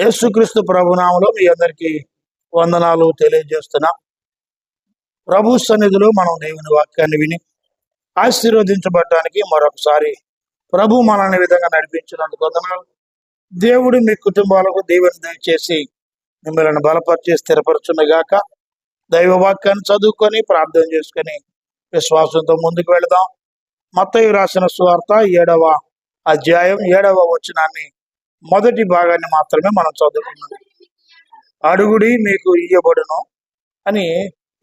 యేసుక్రీస్తు ప్రభునామలో మీ అందరికీ వందనాలు తెలియజేస్తున్నా. ప్రభు సన్నిధిలో మనం దేవుని వాక్యాన్ని విని ఆశీర్వదించబడటానికి మరొకసారి ప్రభు మనల్ని విధంగా నడిపించినందుకు వందనాలు. దేవుడు మీ కుటుంబాలకు దేవుని దయచేసి మిమ్మల్ని బలపరిచి స్థిరపరచునగాక దైవ వాక్యాన్ని చదువుకొని ప్రార్థన చేసుకొని విశ్వాసంతో ముందుకు వెళదాం. మత్తయు రాసిన స్వార్థ ఏడవ అధ్యాయం ఏడవ వచనాన్ని మొదటి భాగాన్ని మాత్రమే మనం చదువుకున్నాం. అడుగుడి మీకు ఇయ్యబడును అని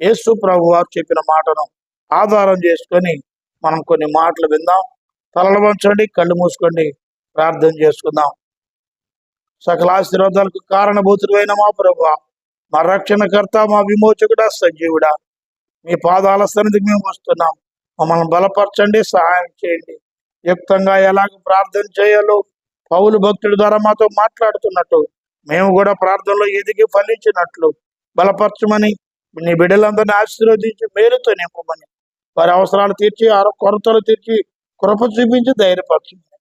యేసు ప్రభు వారు చెప్పిన మాటను ఆధారం చేసుకొని మనం కొన్ని మాటలు విందాం. తలలు వంచండి కళ్ళు మూసుకోండి ప్రార్థన చేసుకుందాం. సకల ఆశీర్వాదాలకు కారణభూతుడైన మా ప్రభు మా రక్షణకర్త మా విమోచకుడా సజీవుడా. మీ పాదాల సన్నిధికి మేము వస్తున్నాం. మమ్మల్ని బలపరచండి సహాయం చేయండి. యుక్తంగా ఎలాగ ప్రార్థన చేయాలో పౌలు భక్తుడి ద్వారా మాతో మాట్లాడుతున్నట్టు. మేము కూడా ప్రార్థనలో ఎదిగి ఫలించినట్లు. బలపరచమని నీ బిడ్డలందరినీ ఆశీర్వదించి మేలుతో నింపమని. వారి అవసరాలు తీర్చి ఆ కొరతలు తీర్చి కృప చూపించి ధైర్యపరచమని.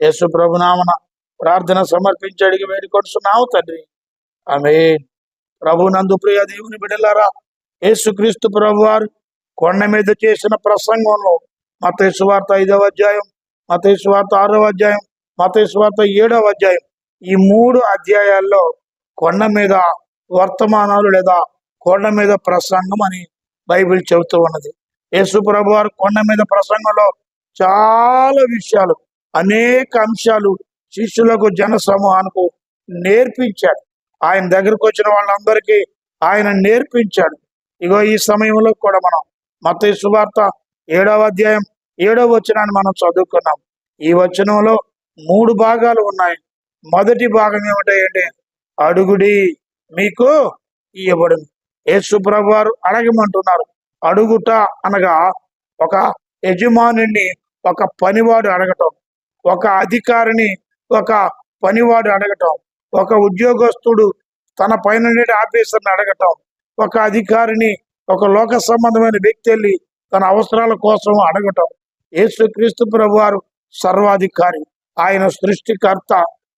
యేసు ప్రభునామన ప్రార్థన సమర్పించి అడిగి వేడుకొడుచున్నాము తండ్రి. ఆమె ప్రభు నందు ప్రియ దేవుని బిడ్డలారా యేసుక్రీస్తు ప్రభు వారు కొండ మీద చేసిన ప్రసంగంలో మత వార్త ఐదవ అధ్యాయం మత వార్త ఆరవ అధ్యాయం మతేశ్వార్త వార్త ఏడవ అధ్యాయం. ఈ మూడు అధ్యాయాల్లో కొండ మీద వర్తమానాలు లేదా కొండ మీద ప్రసంగం అని బైబిల్ చెబుతూ ఉన్నది. యేసు ప్రభు వారు కొండ మీద ప్రసంగంలో చాలా విషయాలు అనేక అంశాలు శిష్యులకు జన సమూహానికి నేర్పించాడు. ఆయన దగ్గరకు వచ్చిన వాళ్ళందరికీ ఆయన నేర్పించాడు. ఇగో ఈ సమయంలో కూడా మనం మత సువార్త ఏడవ అధ్యాయం ఏడవ వచనాన్ని మనం చదువుకున్నాం. ఈ వచనంలో మూడు భాగాలు ఉన్నాయి. మొదటి భాగం ఏమిటంటే అడుగుడి మీకు ఇవ్వబడింది యేసుప్రభు వారు అడగమంటున్నారు. అడుగుట అనగా ఒక యజమానుని ఒక పనివాడు అడగటం ఒక అధికారిని ఒక పనివాడు అడగటం ఒక ఉద్యోగస్తుడు తన పైన ఆఫీసర్ని అడగటం ఒక అధికారిని ఒక లోక సంబంధమైన వ్యక్తి వెళ్ళి తన అవసరాల కోసం అడగటం. యేసుక్రీస్తు ప్రభు వారు సర్వాధికారి. ఆయన సృష్టికర్త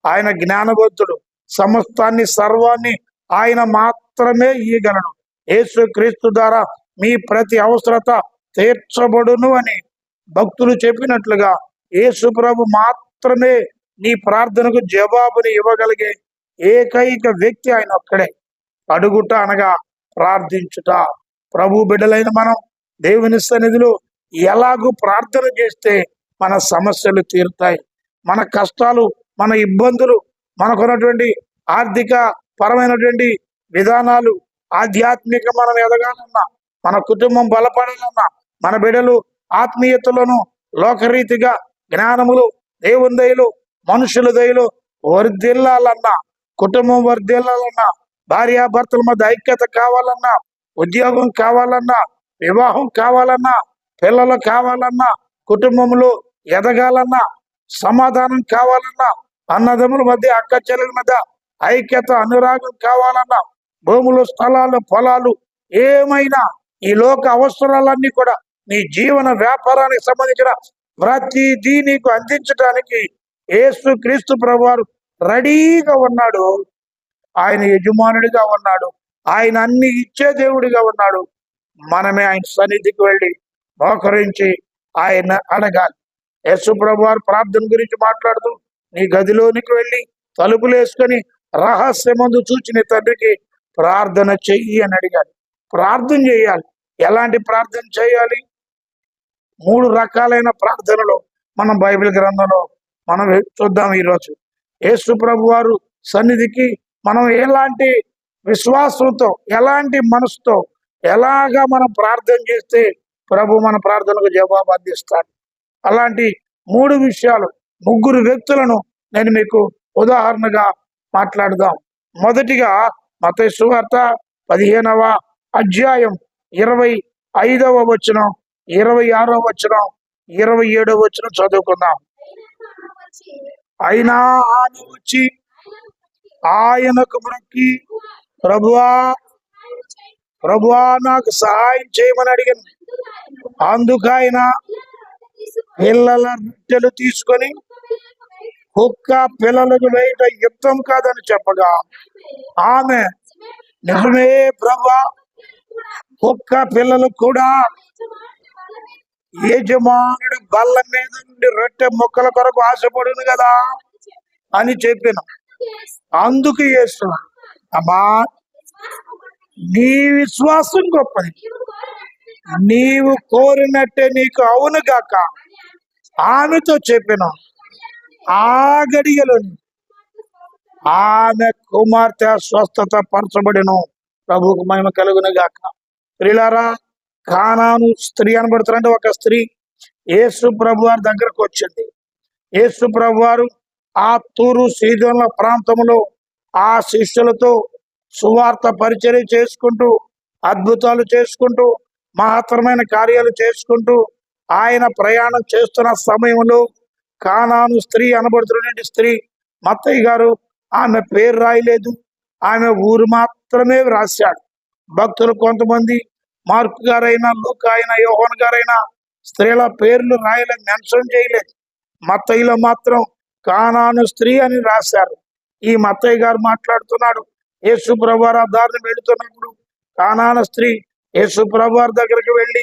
ఆయన జ్ఞానవంతుడు సమస్తాన్ని సర్వాన్ని ఆయన మాత్రమే ఇయ్యగలడు. యేసు క్రీస్తు ద్వారా మీ ప్రతి అవసరత తీర్చబడును అని భక్తులు చెప్పినట్లుగా యేసు ప్రభు మాత్రమే నీ ప్రార్థనకు జవాబుని ఇవ్వగలిగే ఏకైక వ్యక్తి ఆయన ఒక్కడే. అడుగుట అనగా ప్రార్థించుట. ప్రభు బిడ్డలైన మనం దేవుని సన్నిధిలో ఎలాగూ ప్రార్థన చేస్తే మన సమస్యలు తీరుతాయి. మన కష్టాలు మన ఇబ్బందులు మనకున్నటువంటి ఆర్థిక పరమైనటువంటి విధానాలు ఆధ్యాత్మిక మనం ఎదగాలన్నా మన కుటుంబం బలపడాలన్నా మన బిడ్డలు ఆత్మీయతలను లోకరీతిగా జ్ఞానములు దేవుని దయలు మనుషుల దయలు వర్ధిల్లాలన్నా కుటుంబం వర్ధిల్లాలన్నా భార్యాభర్తల మధ్య ఐక్యత కావాలన్నా ఉద్యోగం కావాలన్నా వివాహం కావాలన్నా పిల్లలు కావాలన్నా కుటుంబంలో ఎదగాలన్నా సమాధానం కావాలన్నా అన్నదమ్ముల మధ్య అక్క చెల్లెల మధ్య ఐక్యత అనురాగం కావాలన్నా భూములు స్థలాలు పొలాలు ఏమైనా ఈ లోక అవసరాలన్నీ కూడా నీ జీవన వ్యాపారానికి సంబంధించిన ప్రతిదీ నీకు అందించడానికి ఏసు క్రీస్తు ప్రభువారు రెడీగా ఉన్నాడు. ఆయన యజమానుడిగా ఉన్నాడు. ఆయన అన్ని ఇచ్చే దేవుడిగా ఉన్నాడు. మనమే ఆయన సన్నిధికి వెళ్ళి మోకరించి ఆయన అడగాలి. యేసు ప్రభు వారు ప్రార్థన గురించి మాట్లాడుతూ నీ గదిలోనికి వెళ్ళి తలుపులు వేసుకొని రహస్యమందు చూచి నీ తండ్రికి ప్రార్థన చెయ్యి అని అడిగాడు. ప్రార్థన చేయాలి. ఎలాంటి ప్రార్థన చేయాలి? మూడు రకాలైన ప్రార్థనలు మనం బైబిల్ గ్రంథంలో మనం చూద్దాం ఈరోజు. యేసు ప్రభు వారు సన్నిధికి మనం ఎలాంటి విశ్వాసంతో ఎలాంటి మనసుతో ఎలాగా మనం ప్రార్థన చేస్తే ప్రభు మన ప్రార్థనకు జవాబు అందిస్తాడు? అలాంటి మూడు విషయాలు ముగ్గురు వ్యక్తులను నేను మీకు ఉదాహరణగా మాట్లాడదాం. మొదటిగా మత సువార్త పదిహేనవ అధ్యాయం ఇరవై ఐదవ వచనం ఇరవై ఆరవ వచనం ఇరవై ఏడవ వచనం చదువుకుందాం. అయినా ఆమె వచ్చి ఆయనకు మొక్కి ప్రభువా ప్రభువా నాకు సహాయం చేయమని అడిగాను. అందుకు ఆయన పిల్లల రొట్టెలు తీసుకొని కుక్క పిల్లలకు వేయట యుద్ధం కాదని చెప్పగా ఆమె నిజమే ప్రభా కుక్క పిల్లలు కూడా యజమానుడు బల్ల మీద నుండి రొట్టె మొక్కల కొరకు ఆశపడును కదా అని చెప్పిన. అందుకు చేస్తున్నా అమ్మా నీ విశ్వాసం గొప్పది. నీవు కోరినట్టే నీకు అవును గాక. ఆమెతో చెప్పిన ఆ గడియలోని ఆమె కుమార్తె స్వస్థత పరచబడిను. ప్రభుకు మహిమ కలుగును గాక. ప్రిలారా కానాను స్త్రీ అనబడుతున్నారంటే ఒక స్త్రీ యేసు ప్రభు వారి దగ్గరకు వచ్చింది. యేసు ప్రభు వారు ఆ తూరు సీజన్ల ప్రాంతంలో ఆ శిష్యులతో సువార్త పరిచయం చేసుకుంటూ అద్భుతాలు చేసుకుంటూ మహత్తరమైన కార్యాలు చేసుకుంటూ ఆయన ప్రయాణం చేస్తున్న సమయంలో కానాను స్త్రీ అనబడుతున్నటువంటి స్త్రీ మత్తయ్య గారు ఆమె పేరు రాయలేదు. ఆమె ఊరు మాత్రమే రాశాడు భక్తులు కొంతమంది మార్కు గారైనా లూక్ అయినా యోహన్ గారైనా స్త్రీల పేర్లు రాయలేదు మెన్షన్ చేయలేదు. మత్తయ్యలో మాత్రం కానాను స్త్రీ అని రాశారు. ఈ మత్తయ్య గారు మాట్లాడుతున్నాడు. యేసు ప్రభు దారిని వెళుతున్నప్పుడు కానాన స్త్రీ యేసు ప్రభువారి దగ్గరికి వెళ్ళి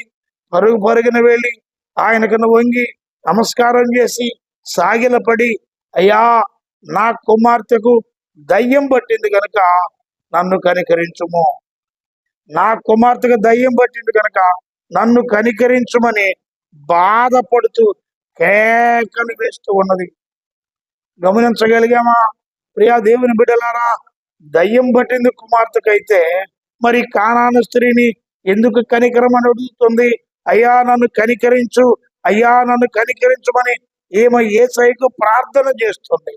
పరుగు పరుగున వెళ్ళి ఆయనకు వంగి నమస్కారం చేసి సాగిలపడి అయ్యా నా కుమార్తెకు దయ్యం పట్టింది కనుక నన్ను కనికరించుము. నా కుమార్తెకు దయ్యం పట్టింది కనుక నన్ను కనికరించుమని బాధపడుతూ కేకలు వేస్తూ ఉన్నది. గమనించగలిగామా? ప్రియా దేవుని బిడ్డలారా దయ్యం పట్టింది కుమార్తెకైతే మరి కానాను స్త్రీని ఎందుకు కనికరం అని అడుగుతుంది? అయ్యా నన్ను కనికరించు. అయ్యా నన్ను కనికరించమని ఈమె ఏ సైకు ప్రార్థన చేస్తుంది.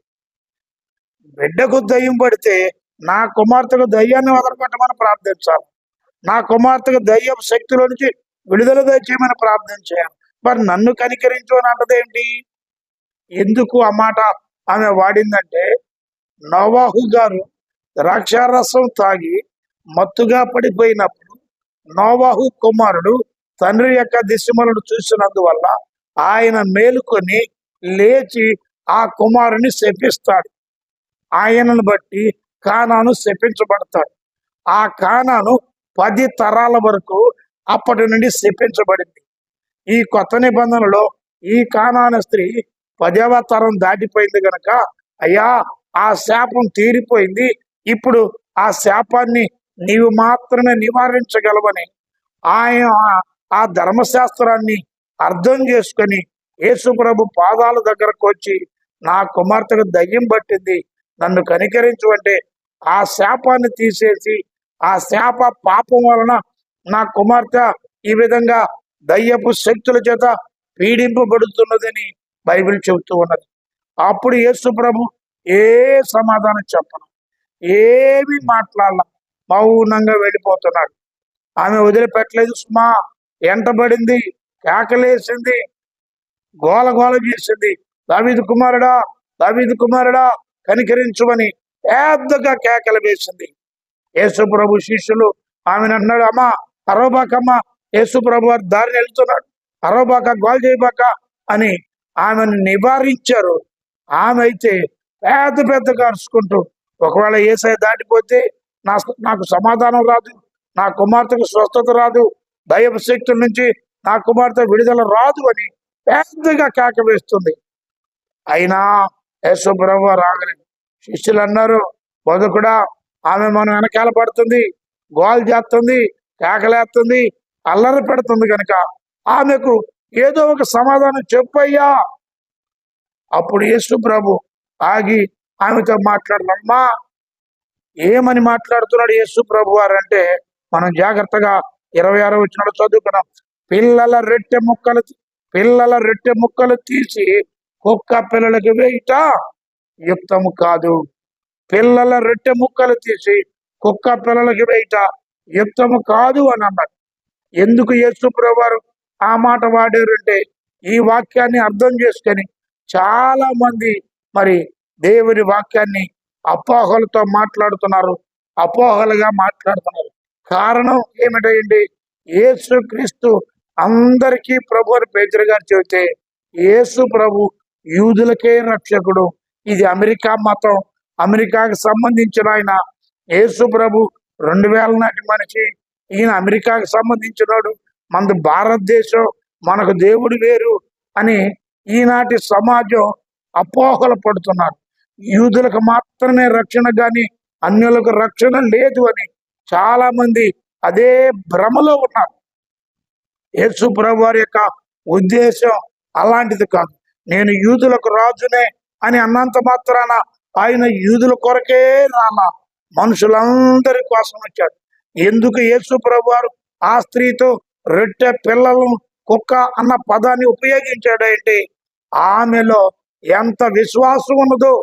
బిడ్డకు దయ్యం పడితే నా కుమార్తెకు దయ్యాన్ని వదలపెట్టమని ప్రార్థించాలి. నా కుమార్తెకు దయ్యం శక్తిలో నుంచి విడుదల దయచేయమని ప్రార్థించాను మరి నన్ను కనికరించు అని అంటదేంటి ఎందుకు ఆ మాట ఆమె వాడిందంటే నవాహు గారు ద్రాక్షారసం తాగి మత్తుగా పడిపోయినప్పుడు నోవాహు కుమారుడు తండ్రి యొక్క దిశమలను చూసినందువల్ల ఆయన మేలుకొని లేచి ఆ కుమారుని శపిస్తాడు. ఆయనను బట్టి కానాను శపించబడతాడు. ఆ కానాను పది తరాల వరకు అప్పటి నుండి శపించబడింది. ఈ కొత్త నిబంధనలో ఈ కానాన స్త్రీ పదవ తరం దాటిపోయింది గనక అయ్యా ఆ శాపం తీరిపోయింది. ఇప్పుడు ఆ శాపాన్ని నీవు మాత్రమే నివారించగలవని ఆయన ఆ ధర్మశాస్త్రాన్ని అర్థం చేసుకొని యేసుప్రభు పాదాల దగ్గరకు వచ్చి నా కుమార్తెకు దయ్యం పట్టింది నన్ను కనికరించు అంటే ఆ శాపాన్ని తీసేసి ఆ శాప పాపం వలన నా కుమార్తె ఈ విధంగా దయ్యపు శక్తుల చేత పీడింపబడుతున్నదని బైబిల్ చెబుతూ ఉన్నది. అప్పుడు యేసు ప్రభు ఏ సమాధానం చెప్పను ఏమి మాట్లాడాల. మౌనంగా వెళ్ళిపోతున్నాడు. ఆమె వదిలిపెట్టలేదు సుమా. ఎంటబడింది కేకలేసింది గోల గోల చేసింది. దావీదు కుమారుడా దావీదు కుమారుడా కనికరించుమని పెద్దగా కేకలు వేసింది. యేసు ప్రభు శిష్యులు ఆమెను అంటున్నాడు అమ్మా అరోబాకమ్మ యేసు ప్రభు దారిని వెళ్తున్నాడు. అరోబాక గోల్ చేయబాక అని ఆమెను నివారించారు. ఆమె అయితే పెద్ద పెద్దగా అరుచుకుంటూ ఒకవేళ ఏసై దాటిపోతే నా నాకు సమాధానం రాదు. నా కుమార్తెకు స్వస్థత రాదు. దైవ శక్తుల నుంచి నా కుమార్తె విడుదల రాదు అని పెద్దగా కేక వేస్తుంది. అయినా యశ్వ్రహ్మ రాగలేదు శిష్యులు అన్నారు బతుకుడా ఆమె మనం వెనకాల పడుతుంది. గోల్ చేస్తుంది కేకలేస్తుంది అల్లరి పెడుతుంది కనుక ఆమెకు ఏదో ఒక సమాధానం చెప్పయ్యా. అప్పుడు యేసు ప్రభు ఆగి ఆమెతో మాట్లాడమ్మా ఏమని మాట్లాడుతున్నాడు యేసు ప్రభు వారు అంటే మనం జాగ్రత్తగా ఇరవై ఆరో వచ్చినాడు చదువుకున్నాం. పిల్లల రెట్టె ముక్కలు పిల్లల రెట్టె ముక్కలు తీసి కుక్క పిల్లలకి వేయుట. యుక్తము కాదు. పిల్లల రెట్టె ముక్కలు తీసి కుక్క పిల్లలకి వేయుట. యుక్తము కాదు అని అన్నాడు. ఎందుకు యేసు ప్రభువారు ఆ మాట వాడారంటే ఈ వాక్యాన్ని అర్థం చేసుకొని చాలా మంది మరి దేవుని వాక్యాన్ని అపోహలతో మాట్లాడుతున్నారు అపోహలుగా మాట్లాడుతున్నారు. కారణం ఏమిటండి యేసు క్రీస్తు అందరికీ ప్రభు అని పేతురు గారు చెబితే యేసు ప్రభు యూదులకే రక్షకుడు. ఇది అమెరికా మతం. అమెరికాకి సంబంధించిన ఆయన యేసు ప్రభు రెండు వేల నాటి మనిషి. ఈయన అమెరికాకి సంబంధించినోడు. మనది భారతదేశం మనకు దేవుడు వేరు అని ఈనాటి సమాజం అపోహలు పడుతున్నారు. యూదులకు మాత్రమే రక్షణ కానీ అన్యులకు రక్షణ లేదు అని చాలా మంది అదే భ్రమలో ఉన్నారు. యేసు ప్రభు వారి యొక్క ఉద్దేశం అలాంటిది కాదు. నేను యూదులకు రాజునే అని అన్నంత మాత్రాన ఆయన యూదుల కొరకే రాలా. మనుషులందరి కోసం వచ్చాడు. ఎందుకు యేసు ప్రభు వారు ఆ స్త్రీతో రొట్టె పిల్లలు కుక్క అన్న పదాన్ని ఉపయోగించాడు అంటే ఆమెలో ఎంత విశ్వాసం ఉన్నదో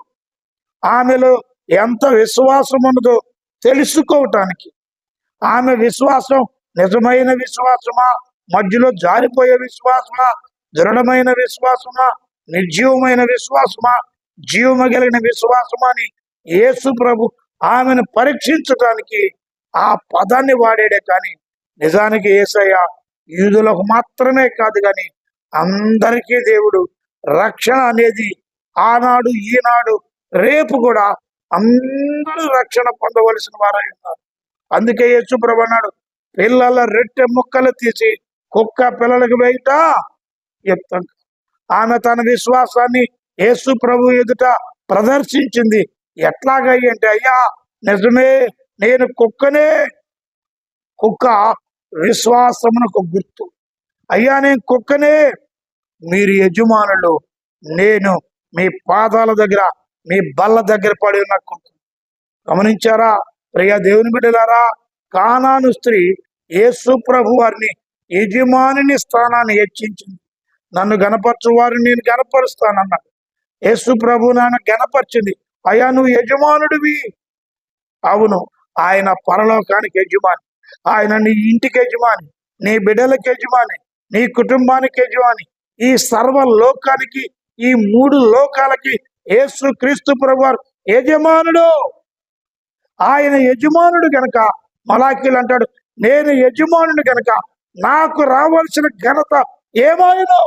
ఆమెలో ఎంత విశ్వాసం ఉన్నదో తెలుసుకోవటానికి. ఆమె విశ్వాసం నిజమైన విశ్వాసమా? మధ్యలో జారిపోయే విశ్వాసమా? దృఢమైన విశ్వాసమా? నిర్జీవమైన విశ్వాసమా? జీవము కలిగిన విశ్వాసమా అని యేసు ప్రభు ఆమెను పరీక్షించటానికి ఆ పదాన్ని వాడాడే కానీ నిజానికి ఏసయ్య యూదులకు మాత్రమే కాదు కానీ అందరికీ దేవుడు రక్షణ అనేది ఆనాడు ఈనాడు రేపు కూడా అందరూ రక్షణ పొందవలసిన వారై ఉన్నారు. అందుకే యేసు ప్రభు అన్నాడు పిల్లల రెట్టె ముక్కలు తీసి కుక్క పిల్లలకు వేయట ఎత్తం. ఆమె తన విశ్వాసాన్ని యేసు ప్రభు ఎదుట ప్రదర్శించింది. ఎట్లాగయ్యంటే అయ్యా నిజమే నేను కుక్కనే కుక్క విశ్వాసమునకు గుర్తు. అయ్యా నేను కుక్కనే మీరు యజమానులు నేను మీ పాదాల దగ్గర మీ బల్ల దగ్గర పడి ఉన్న గమనించారా? ప్రియ దేవుని బిడ్డలారా కానాను స్త్రీ యేసు ప్రభు వారిని యజమానిని స్థానాన్ని హెచ్చించింది. నన్ను గనపరచు వారిని నేను గనపరుస్తానన్నాడు యేసు ప్రభు నన్ను గనపరిచింది అయ్యా నువ్వు యజమానుడివి. అవును ఆయన పరలోకానికి యజమాని. ఆయన నీ ఇంటికి యజమాని నీ బిడ్డలకి యజమాని నీ కుటుంబానికి యజమాని. ఈ సర్వ లోకానికి ఈ మూడు లోకాలకి యేసు క్రీస్తు ప్రభువారు యజమానుడు. ఆయన యజమానుడు గనక మలాఖీలు అంటాడు నేను యజమానుడు గనక నాకు రావాల్సిన ఘనత ఏమాయనో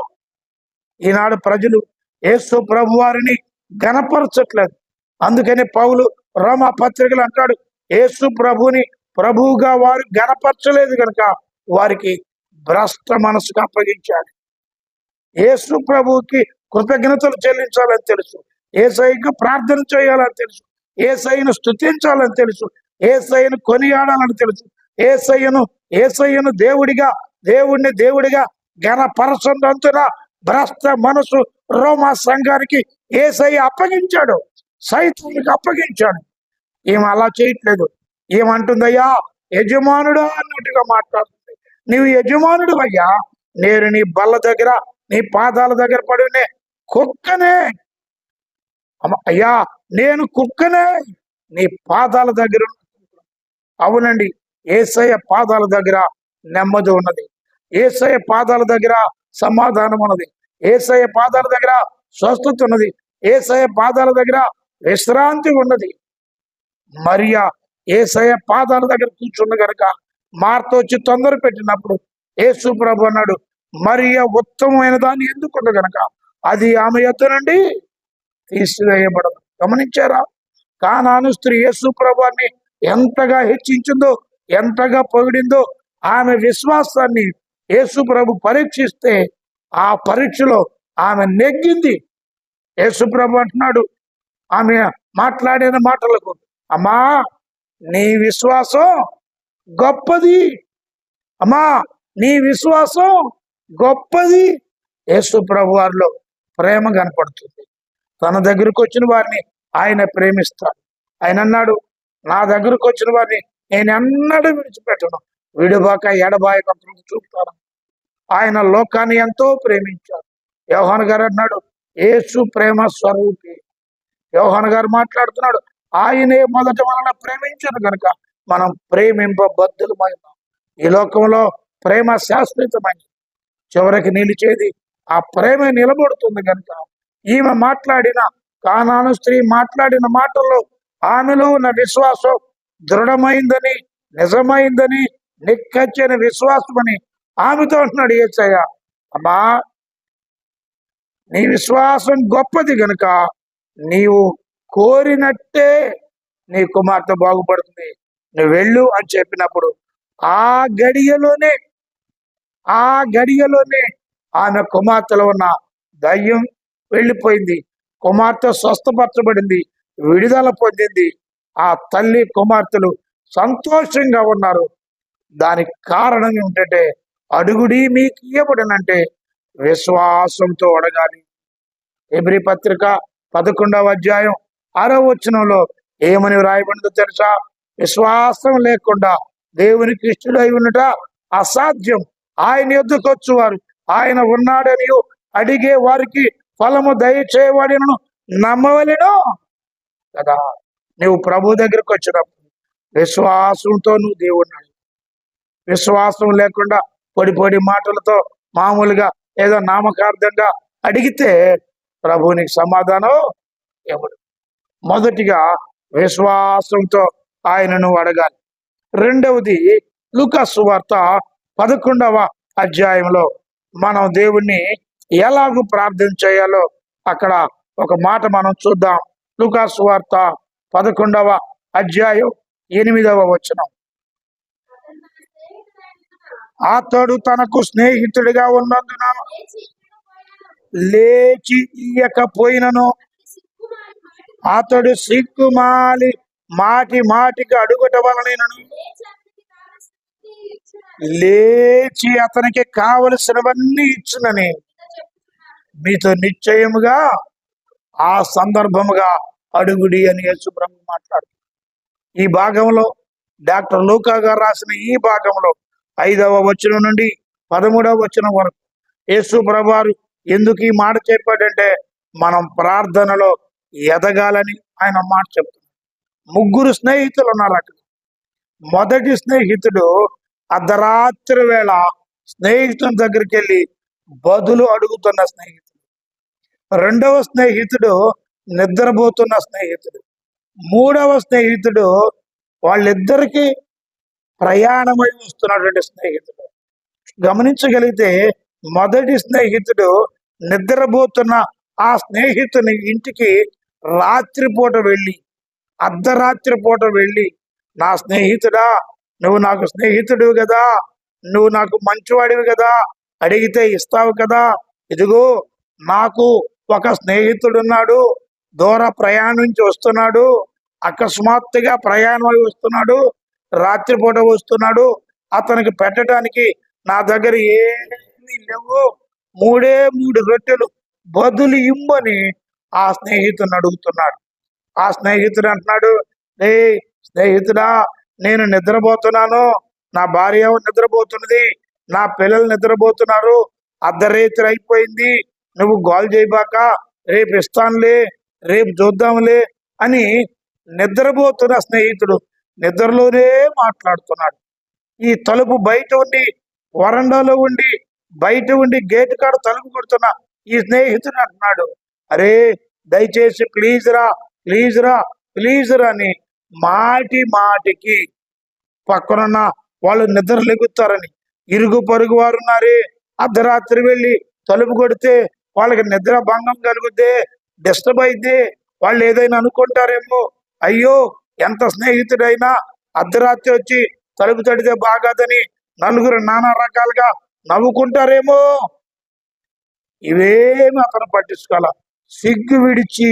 ఈనాడు ప్రజలు యేసు ప్రభు వారిని గనపరచట్లేదు. అందుకని పౌలు రమ పత్రికలు అంటాడు యేసు ప్రభుని ప్రభువుగా వారు గనపరచలేదు గనక వారికి భ్రష్ట మనసుకు అప్పగించాడు యేసు ప్రభువుకి కృతజ్ఞతలు చెల్లించాలని తెలుసు. ఏసైకి ప్రార్థన చేయాలని తెలుసు. ఏసైను స్తుతించాలని తెలుసు. ఏసైను కొనియాడాలని తెలుసు. ఏసయ్యను ఏసయ్యను దేవుడిగా దేవుణ్ణి దేవుడిగా ఘనపరచందున భ్రష్ట మనసు రోమా సంఘానికి ఏసయ్య అప్పగించాడు. సైతానికి అప్పగించాడు. ఈమె అలా చేయట్లేదు. ఏమంటుందయ్యా? యజమానుడా అన్నట్టుగా మాట్లాడుతుంది. నీవు యజమానుడు అయ్యా నేను నీ బల్ల దగ్గర నీ పాదాల దగ్గర పడినే కుక్కనే అమ్మ, అయ్యా నేను కుక్కనే. నీ పాదాల దగ్గర ఉన్న అవునండి ఏసయ్య పాదాల దగ్గర నెమ్మది ఉన్నది. ఏసయ్య పాదాల దగ్గర సమాధానం ఉన్నది. ఏసయ్య పాదాల దగ్గర స్వస్థత ఉన్నది. ఏసయ పాదాల దగ్గర విశ్రాంతి ఉన్నది. మరియా ఏసయ్య పాదాల దగ్గర కూర్చున్న గనక మార్త వచ్చి తొందర పెట్టినప్పుడు యేసు ప్రభు అన్నాడు మరియా ఉత్తమమైన దాన్ని ఎందుకున్న గనక అది ఆమె ఎత్తునండి తీసివేయబడదు గమనించారా? కానాను స్త్రీ యేసు ప్రభాన్ని ఎంతగా హెచ్చించిందో ఎంతగా పొగిడిందో ఆమె విశ్వాసాన్ని యేసు ప్రభు పరీక్షిస్తే ఆ పరీక్షలో ఆమె నెగ్గింది. యేసు ప్రభు అంటున్నాడు ఆమె మాట్లాడిన మాటలకు అమ్మా నీ విశ్వాసం గొప్పది. అమ్మా నీ విశ్వాసం గొప్పది. యేసు ప్రభు వారిలో ప్రేమ కనపడుతుంది. తన దగ్గరకు వచ్చిన వారిని ఆయన ప్రేమిస్తాడు. ఆయన అన్నాడు నా దగ్గరకు వచ్చిన వారిని నేను ఎన్నడూ విడిచిపెట్టను. విడుబాక ఎడబాయక కృప చూపుతాను ఆయన లోకాన్ని ఎంతో ప్రేమించాడు. యోహాన్ గారు అన్నాడు ఏసు ప్రేమ స్వరూపి. యోహాన్ గారు మాట్లాడుతున్నాడు ఆయనే మొదట వలన ప్రేమించను కనుక మనం ప్రేమింపబద్ధులమైన ఈ లోకంలో ప్రేమ శాశ్వతమైనది. చివరికి నిలిచేది ఆ ప్రేమ నిలబడుతుంది కనుక ఈమె మాట్లాడిన కానాను స్త్రీ మాట్లాడిన మాటల్లో ఆమెలో ఉన్న విశ్వాసం దృఢమైందని నిజమైందని నిక్కచ్చని విశ్వాసమని ఆమెతో అంటున్నాడు ఏసయ్య. అమ్మా నీ విశ్వాసం గొప్పది గనుక నీవు కోరినట్టే నీ కుమార్తె బాగుపడుతుంది. నువ్వు వెళ్ళు అని చెప్పినప్పుడు ఆ గడియలోనే ఆ గడియలోనే ఆమె కుమార్తెలో ఉన్న దయ్యం వెళ్ళిపోయింది. కుమార్తె స్వస్థపరచబడింది విడుదల పొందింది. ఆ తల్లి కుమార్తెలు సంతోషంగా ఉన్నారు. దానికి కారణం ఏమిటంటే అడుగుడి మీకు ఇవ్వబడినంటే విశ్వాసంతో అడగాలి. ఎబ్రి పత్రిక పదకొండవ అధ్యాయం ఆరో వచనంలో ఏమని వ్రాయబడిందో తెలుసా? విశ్వాసం లేకుండా దేవునికి ఇష్టడై ఉన్నట అసాధ్యం. ఆయన ఎద్దుకొచ్చు వారు ఆయన ఉన్నాడని అడిగే వారికి ఫలము దయచేయబడినను నమ్మవలెను కదా. నువ్వు ప్రభు దగ్గరికి వచ్చినప్పుడు విశ్వాసంతో నువ్వు దేవుడిని విశ్వాసం లేకుండా పొడి పొడి మాటలతో మామూలుగా ఏదో నామకార్థంగా అడిగితే ప్రభు నీకు సమాధానం ఎవడు మొదటిగా విశ్వాసంతో ఆయనను అడగాలి. రెండవది లుకస్ వార్త పదకొండవ అధ్యాయంలో మనం దేవుణ్ణి ఎలాగూ ప్రార్థన చేయాలో అక్కడ ఒక మాట మనం చూద్దాం. లూకాసు వార్త పదకొండవ అధ్యాయం ఎనిమిదవ వచనం. అతడు తనకు స్నేహితుడిగా ఉన్నందున లేచి ఇయ్యకపోయినను. అతడు సిగ్గుమాలి మాటి మాటికి అడుగుట వలనను లేచి అతనికి కావలసినవన్నీ ఇచ్చునని మీతో నిశ్చయముగా ఆ సందర్భముగా అడుగుడి అని యేసు ప్రభు మాట్లాడు ఈ భాగంలో డాక్టర్ లూకా గారు రాసిన ఈ భాగంలో ఐదవ వచనం నుండి పదమూడవ వచనం వరకు యేసు ప్రభారు ఎందుకు ఈ మాట చెప్పాడంటే మనం ప్రార్థనలో ఎదగాలని ఆయన మాట చెప్తున్నాడు. ముగ్గురు స్నేహితులు ఉన్నారు అక్కడ మొదటి స్నేహితుడు అర్ధరాత్రి వేళ స్నేహితుని దగ్గరికి వెళ్ళి బదులు అడుగుతున్న స్నేహితుడు. రెండవ స్నేహితుడు నిద్రపోతున్న స్నేహితుడు. మూడవ స్నేహితుడు వాళ్ళిద్దరికీ ప్రయాణమై వస్తున్నటువంటి స్నేహితుడు. గమనించగలిగితే మొదటి స్నేహితుడు నిద్రపోతున్న ఆ స్నేహితుని ఇంటికి రాత్రిపూట వెళ్ళి అర్ధరాత్రి పూట వెళ్ళి నా స్నేహితుడా నువ్వు నాకు స్నేహితుడివి కదా నువ్వు నాకు మంచివాడివి కదా అడిగితే ఇస్తావు కదా. ఇదిగో నాకు ఒక స్నేహితుడున్నాడు. దూర ప్రయాణం నుంచి వస్తున్నాడు. అకస్మాత్తుగా ప్రయాణం అయి వస్తున్నాడు. రాత్రిపూట వస్తున్నాడు. అతనికి పెట్టడానికి నా దగ్గర ఏమీ లేవు. మూడే మూడు రొట్టెలు బదులు ఇమ్మని ఆ స్నేహితుని అడుగుతున్నాడు. ఆ స్నేహితుడు అంటున్నాడు రే స్నేహితుడా నేను నిద్రపోతున్నాను. నా భార్య నిద్రపోతున్నది. నా పిల్లలు నిద్రపోతున్నారు. అర్ధరేత్రి అయిపోయింది. నువ్వు గోల్ చేయబాక రేపు ఇస్తానులే రేపు చూద్దాంలే అని నిద్రపోతున్న స్నేహితుడు నిద్రలోనే మాట్లాడుతున్నాడు. ఈ తలుపు బయట ఉండి వరండాలో ఉండి బయట ఉండి గేటు కాడ తలుపు కొడుతున్న ఈ స్నేహితుడు అంటున్నాడు అరే దయచేసి ప్లీజ్ రా ప్లీజ్ రా ప్లీజ్ రా అని మాటి మాటికి పక్కనున్న వాళ్ళు నిద్ర లెగుతారని ఇరుగు పొరుగు వారు ఉన్నారే. అర్ధరాత్రి వెళ్ళి తలుపు కొడితే వాళ్ళకి నిద్ర భంగం కలుగుతే డిస్టర్బ్ అయితే వాళ్ళు ఏదైనా అనుకుంటారేమో అయ్యో ఎంత స్నేహితుడైనా అర్ధరాత్రి వచ్చి తలుపు తడితే బాగాదని నలుగురు నానా రకాలుగా నవ్వుకుంటారేమో. ఇవేమి అతను పట్టించుకోవాల? సిగ్గు విడిచి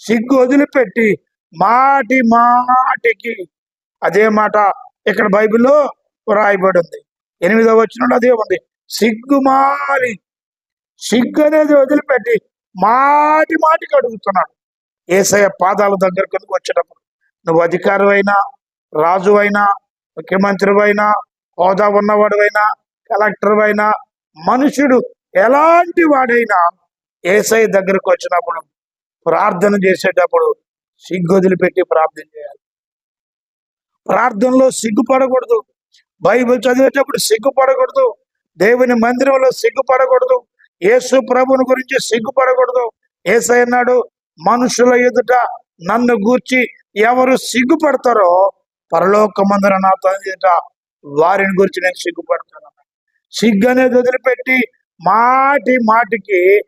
సిగ్గు వదిలిపెట్టి మాటి మాటికి అదే మాట ఇక్కడ బైబిల్లో రాయబడి ఉంది ఎనిమిదవ వచ్చిన అదే ఉంది. సిగ్గుమాలి. సిగ్గు అనేది వదిలిపెట్టి మాటి మాటికి అడుగుతున్నాడు. ఏసయ పాదాల దగ్గరకు వచ్చేటప్పుడు నువ్వు అధికారువైనా రాజు అయినా ముఖ్యమంత్రి అయినా హోదా ఉన్నవాడు కలెక్టర్ అయినా మనుషుడు ఎలాంటి వాడైనా ఏసై దగ్గరకు వచ్చినప్పుడు ప్రార్థన చేసేటప్పుడు సిగ్గు వదిలిపెట్టి ప్రార్థన చేయాలి. ప్రార్థనలో సిగ్గుపడకూడదు. బైబిల్ చదివేటప్పుడు సిగ్గుపడకూడదు. దేవుని మందిరంలో సిగ్గుపడకూడదు. యేసు ప్రభుని గురించి సిగ్గుపడకూడదు. ఏసన్నాడు మనుషుల ఎదుట నన్ను గూర్చి ఎవరు సిగ్గుపడతారో పరలోకమందర నా తండ్రి ఎదుట వారిని గురించి నేను సిగ్గుపడతాను. సిగ్గు అనేది వదిలిపెట్టి మాటి మాటికి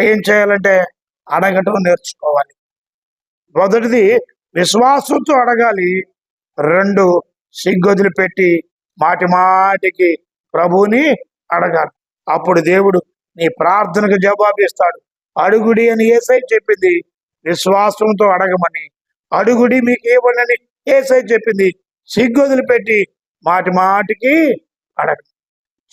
ఏం చేయాలంటే అడగటం నేర్చుకోవాలి. మొదటిది విశ్వాసంతో అడగాలి. రెండు సిగ్గొదిలి పెట్టి మాటి మాటికి ప్రభువుని అడగాలి. అప్పుడు దేవుడు నీ ప్రార్థనకు జవాబిస్తాడు అడుగుడి అని ఏసై చెప్పింది. విశ్వాసంతో అడగమని. అడుగుడి మీకు ఇవ్వనని ఏసై చెప్పింది. సిగ్గొదిలి పెట్టి మాటి మాటికి అడగ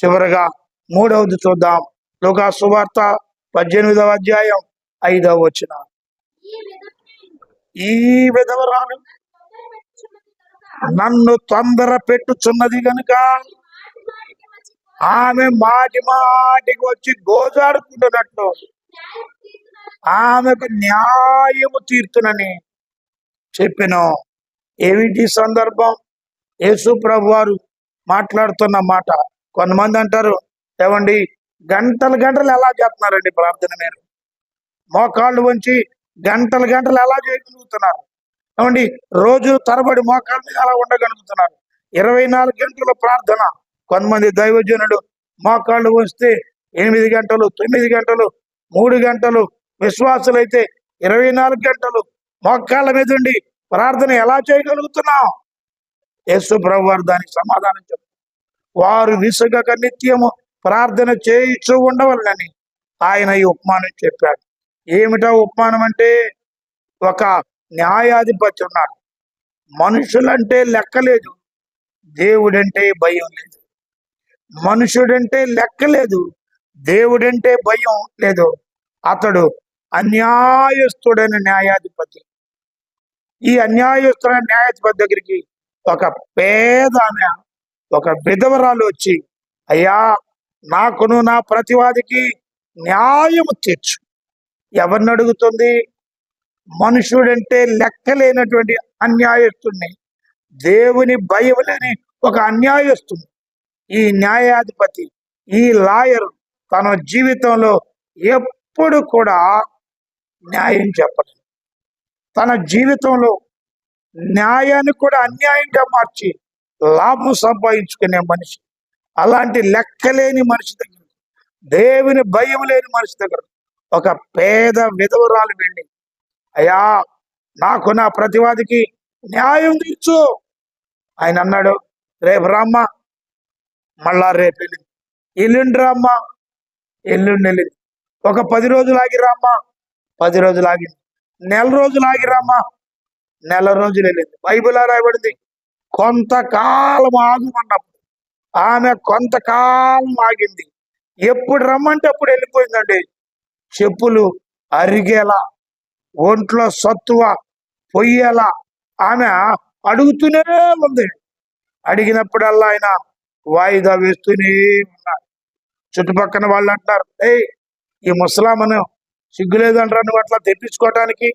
చివరగా మూడవది చూద్దాం. లోకా సువార్త పద్దెనిమిదవ అధ్యాయం ఐదవ వచ్చిన ఈ విధవరాలు నన్ను తొందర పెట్టుచున్నది గనుక ఆమె మాటి మాటికి వచ్చి గోజాడుకుంటున్నట్టు. ఆమెకు న్యాయము తీర్చునని చెప్పిన. ఏమిటి సందర్భం? యేసు ప్రభు వారు మాట్లాడుతున్న మాట. కొంతమంది అంటారు ఏమండి గంటలు గంటలు ఎలా చేస్తున్నారండి ప్రార్థన మీరు? మోకాళ్ళు వంచి గంటలు గంటలు ఎలా చేయగలుగుతున్నారు? ఏమండి? రోజు తరబడి మోకాళ్ళ మీద అలా ఉండగలుగుతున్నారు. ఇరవై నాలుగు గంటల ప్రార్థన. కొంతమంది దైవజనుడు మోకాళ్ళు వస్తే ఎనిమిది గంటలు తొమ్మిది గంటలు మూడు గంటలు. విశ్వాసులైతే ఇరవై నాలుగు గంటలు మోకాళ్ళ మీద ఉండి ప్రార్థన ఎలా చేయగలుగుతున్నాం? యేసు ప్రభు వారు దానికి సమాధానం చెప్పారు. వారు విసుగక నిత్యము ప్రార్థన చేయించు ఉండవలనని ఆయన ఈ ఉపమానం చెప్పాడు ఏమిటా ఉపమానం అంటే? ఒక న్యాయాధిపతి ఉన్నాడు మనుషులంటే లెక్కలేదు. దేవుడంటే భయం లేదు. మనుషుడంటే లెక్కలేదు. దేవుడంటే భయం లేదు. అతడు అన్యాయస్తుడైన న్యాయాధిపతి. ఈ అన్యాయస్తుడైన న్యాయాధిపతి దగ్గరికి ఒక పేద ఆమె ఒక విధవరాలు వచ్చి అయ్యా నాకును నా ప్రతివాదికి న్యాయము తీర్చు. ఎవరిని అడుగుతుంది? మనుషుడంటే లెక్కలేనటువంటి అన్యాయస్తుడిని దేవుని భయం లేని ఒక అన్యాయస్తుడు. ఈ న్యాయాధిపతి ఈ లాయర్ తన జీవితంలో ఎప్పుడు కూడా న్యాయం చెప్పలేదు తన జీవితంలో న్యాయాన్ని కూడా అన్యాయంగా మార్చి లాభం సంపాదించుకునే మనిషి. అలాంటి లెక్కలేని మనిషి దగ్గర దేవుని భయం లేని మనిషి దగ్గర ఒక పేద విధవరాలు వెళ్ళి అయ్యా నాకు నా ప్రతివాదికి న్యాయం తీర్చు. ఆయన అన్నాడు రేపు రామ్మ మళ్ళా రేపు వెళ్ళింది ఎల్లుండి రామ్మ ఎల్లుండి వెళ్ళింది ఒక పది రోజులు ఆగి రామ్మ పది రోజులు ఆగింది నెల రోజులు ఆగి రామ్మ నెల రోజులు వెళ్ళింది బైబిల్ రాయబడింది? కొంతకాలం ఆగమన్నప్పుడు. ఆమె కొంతకాలం ఆగింది. ఎప్పుడు రమ్మంటే అప్పుడు వెళ్ళిపోయిందండి. చెప్పులు అరిగేలా ఒంట్లో సత్తువ పొయ్యేలా ఆమె అడుగుతూనే ఉంది. అడిగినప్పుడల్లా ఆయన వాయిదా వేస్తూనే ఉన్నారు. చుట్టుపక్కన వాళ్ళు అంటారు ఏయ్ ఈ ముసలామను సిగ్గులేదంటారా నువ్వు అట్లా తెప్పించుకోవటానికి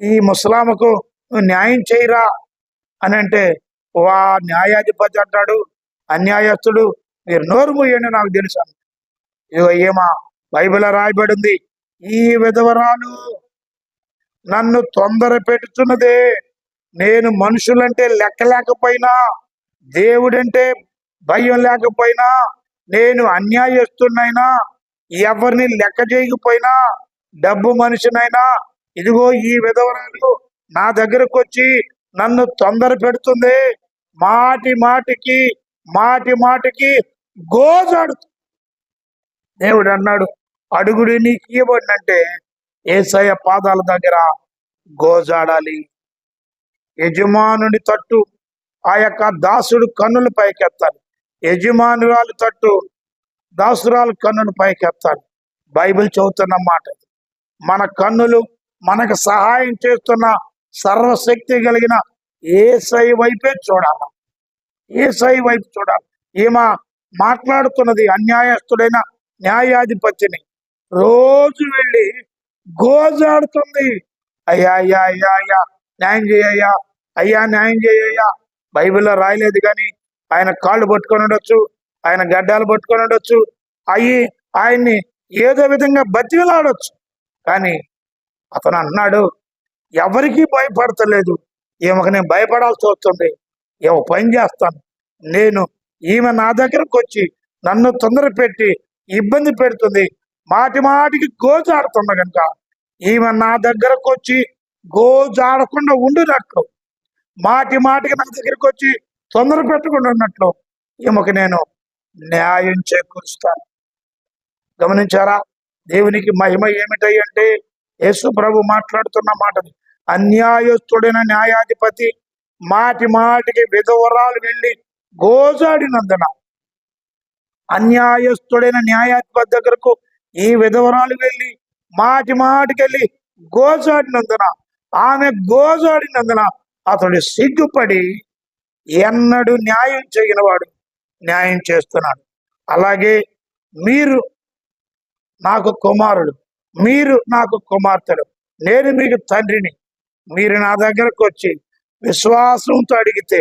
ఈ ముసలామకు న్యాయం చేయరా? అని అంటే వా న్యాయాధిపతి అంటాడు అన్యాయస్తుడు మీరు నోరు మూయండి నాకు తెలుసు ఇదిగో ఏమా బైబిల్ రాయబడింది ఈ విధవరాలు నన్ను తొందర పెడుతున్నదే. నేను మనుషులంటే లెక్క లేకపోయినా దేవుడంటే భయం లేకపోయినా నేను అన్యాయస్తున్నైనా ఎవరిని లెక్క చేయకపోయినా డబ్బు మనిషినైనా ఇదిగో ఈ విధవరాలు నా దగ్గరకు వచ్చి నన్ను తొందర పెడుతుంది. మాటి మాటికి మాటి మాటికి గోజాడు దేవుడు అన్నాడు అడుగుడు నీకు ఇవ్వబడినంటే ఏసయ పాదాల దగ్గర గోజాడాలి. యజమానుడి తట్టు ఆ యొక్క దాసుడు కన్నులు పైకెత్తాలి. యజమానురాలు తట్టు దాసురాలు కన్నును పైకెత్తాలి. బైబిల్ చదువుతున్న మాట మన కన్నులు మనకు సహాయం చేస్తున్న సర్వశక్తి కలిగిన ఏసై వైపే చూడాలి. ఏసై వైపు చూడాలి. ఈమె మాట్లాడుతున్నది అన్యాయస్తుడైన న్యాయాధిపతిని. రోజు వెళ్ళి గోజాడుతుంది. అయ్యా అయ్యా అయ్యా అయ్యా న్యాయం చేయయ్యా అయ్యా న్యాయం చేయయ్యా బైబిల్లో రాయలేదు కానీ ఆయన కాళ్ళు పట్టుకొని ఉండొచ్చు ఆయన గడ్డాలు పట్టుకొని ఉండొచ్చు అయ్యి ఆయన్ని ఏదో విధంగా బతిలాడొచ్చు కానీ అతను అన్నాడు ఎవరికీ భయపడతలేదు. ఈమెకు నేను భయపడాల్సి వస్తుంది. ఏమో పని చేస్తాను. నేను ఈమె నా దగ్గరకు వచ్చి నన్ను తొందర పెట్టి ఇబ్బంది పెడుతుంది. మాటి మాటికి గోచాడుతున్నా కనుక ఈమె నా దగ్గరకు వచ్చి గోజాడకుండా ఉండునట్లు. మాటి మాటికి నా దగ్గరకు వచ్చి తొందర పెట్టకుండా ఉన్నట్లు ఈమెకు నేను న్యాయం చేకూరుస్తాను. గమనించారా? దేవునికి మహిమ ఏమిటై అంటే యేసు ప్రభు మాట్లాడుతున్న మాటది అన్యాయస్తుడైన న్యాయాధిపతి మాటి మాటికి విధవరాలు వెళ్ళి గోజాడినందున. అన్యాయస్తుడైన న్యాయాధిపతి దగ్గరకు ఈ విధవరాలు వెళ్ళి మాటి మాటికెళ్ళి గోజాడినందున ఆమె గోజాడినందున అతడు సిగ్గుపడి ఎన్నడు న్యాయం చేయనివాడు న్యాయం చేస్తున్నాడు. అలాగే మీరు నాకు కుమారుడు మీరు నాకు కుమార్తెడు నేను మీకు తండ్రిని. మీరు నా దగ్గరకు వచ్చి విశ్వాసంతో అడిగితే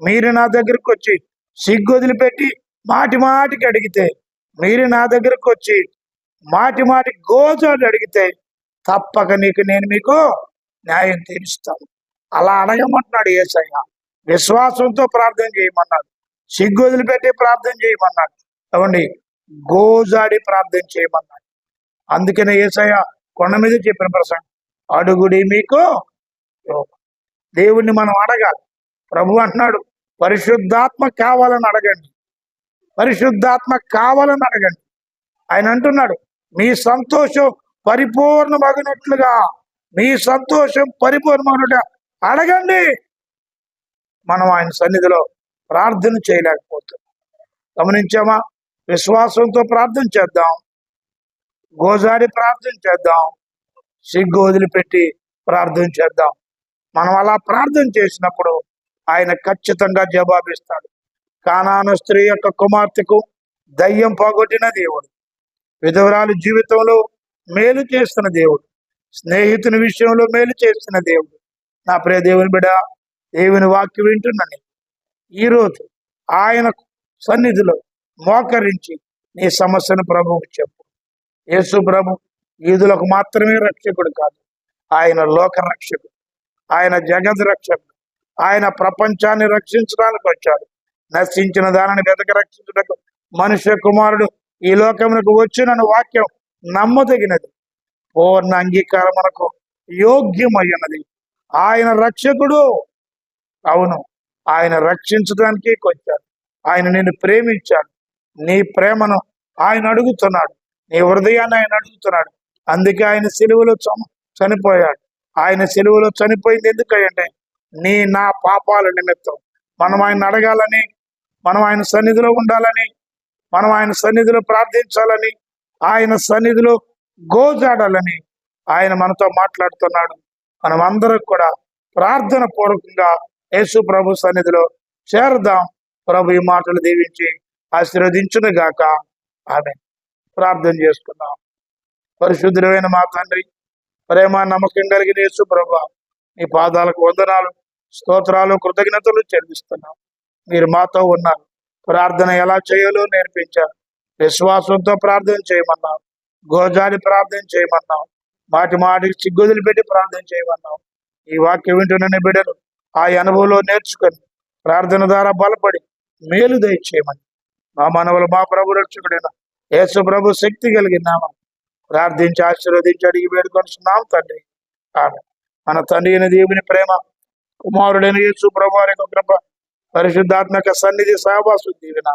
మీరు నా దగ్గరకు వచ్చి సిగ్గు వదిలిపెట్టి మాటి మాటికి అడిగితే మీరు నా దగ్గరకు వచ్చి మాటి మాటి గోజాడు అడిగితే తప్పక నీకు నేను మీకు న్యాయం తీరుస్తాను. అలా అడగమంటున్నాడు ఏసయ్య. విశ్వాసంతో ప్రార్థన చేయమన్నాడు. సిగ్గు వదిలిపెట్టి ప్రార్థన చేయమన్నాడు. ఏమండి? గోజాడి ప్రార్థన చేయమన్నాడు. అందుకనే ఏసయ్య కొండ మీద చెప్పిన ప్రసంగం. అడుగుడి మీకు దేవుణ్ణి మనం అడగాలి. ప్రభు అంటున్నాడు పరిశుద్ధాత్మ కావాలని అడగండి. పరిశుద్ధాత్మ కావాలని అడగండి. ఆయన అంటున్నాడు మీ సంతోషం పరిపూర్ణమగినట్లుగా. మీ సంతోషం పరిపూర్ణమగినట్టుగా అడగండి. మనం ఆయన సన్నిధిలో ప్రార్థన చేయలేకపోతున్నాం. గమనించామా? విశ్వాసంతో ప్రార్థన చేద్దాం. గోజాడి ప్రార్థన చేద్దాం. సిగ్గు వదిలిపెట్టి ప్రార్థన చేద్దాం. మనం అలా ప్రార్థన చేసినప్పుడు ఆయన ఖచ్చితంగా జవాబిస్తాడు. కానాను స్త్రీ యొక్క కుమార్తెకు దయ్యం పోగొట్టిన దేవుడు. విధవరాలు జీవితంలో మేలు చేస్తున్న దేవుడు. స్నేహితుని విషయంలో మేలు చేస్తున్న దేవుడు. నా ప్రియ దేవుని బిడ దేవుని వాక్యం వింటున్నాను. ఈరోజు ఆయన సన్నిధిలో మోకరించి నీ సమస్యను ప్రభువుకు చెప్పు. యేసు ప్రభు ఈదులకు మాత్రమే రక్షకుడు కాదు. ఆయన లోక రక్షకుడు. ఆయన జగత్ రక్షకుడు. ఆయన ప్రపంచాన్ని రక్షించడానికి వచ్చాడు. నశించిన దానిని వెతక రక్షించుటకు మనుష్య కుమారుడు ఈ లోకమునకు వచ్చినను వాక్యం నమ్మదగినది. పూర్ణ అంగీకారమునకు యోగ్యమైనది. ఆయన రక్షకుడు అవును. ఆయన రక్షించడానికి వచ్చాడు ఆయన నిన్ను ప్రేమించాడు. నీ ప్రేమను ఆయన అడుగుతున్నాడు. నీ హృదయాన్ని ఆయన అడుగుతున్నాడు. అందుకే ఆయన సెలువులో చనిపోయాడు. ఆయన సెలువులో చనిపోయింది ఎందుకంటే నీ నా పాపాల నిమిత్తం. మనం ఆయన అడగాలని మనం ఆయన సన్నిధిలో ఉండాలని మనం ఆయన సన్నిధిలో ప్రార్థించాలని ఆయన సన్నిధిలో గోజాడాలని ఆయన మనతో మాట్లాడుతున్నాడు. మనం అందరం కూడా ప్రార్థన పూర్వకంగా యేసు ప్రభు సన్నిధిలో చేరదాం. ప్రభు ఈ మాటలు దీవించి ఆశీర్వదించును గాక. ఆమె ప్రార్థన చేసుకుందాం. పరిశుద్ధులైన మా తండ్రి ప్రేమ నమ్మకం కలిగిన యేసు ప్రభు మీ పాదాలకు వందనాలు స్తోత్రాలు కృతజ్ఞతలు చెల్లిస్తున్నాం. మీరు మాతో ఉన్నారు. ప్రార్థన ఎలా చేయాలో నేర్పించారు. విశ్వాసంతో ప్రార్థన చేయమన్నాం. గోజాడి ప్రార్థన చేయమన్నాం. మాటి మాటికి చిగ్గుదులు పెట్టి ప్రార్థన చేయమన్నాం. ఈ వాక్యం వింటున్న బిడ్డలు ఆ అనుభవంలో నేర్చుకొని ప్రార్థన ద్వారా బలపడి మేలు దయచేయమని. మా మనవులు మా ప్రభు రక్షకుడైన యేసు ప్రభు శక్తి కలిగినామా ప్రార్థించి ఆశీర్వదించి అడిగి వేడుకొనిస్తున్నాం తండ్రి. ఆమె మన తండ్రి అయిన దేవుని ప్రేమ కుమారుడైన యేసు ప్రభు వారి యొక్క కృప పరిశుద్ధాత్మక సన్నిధి సహవాసు దీవెన.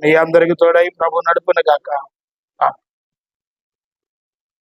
మీ అందరికి తోడై ప్రభు నడుపునగాక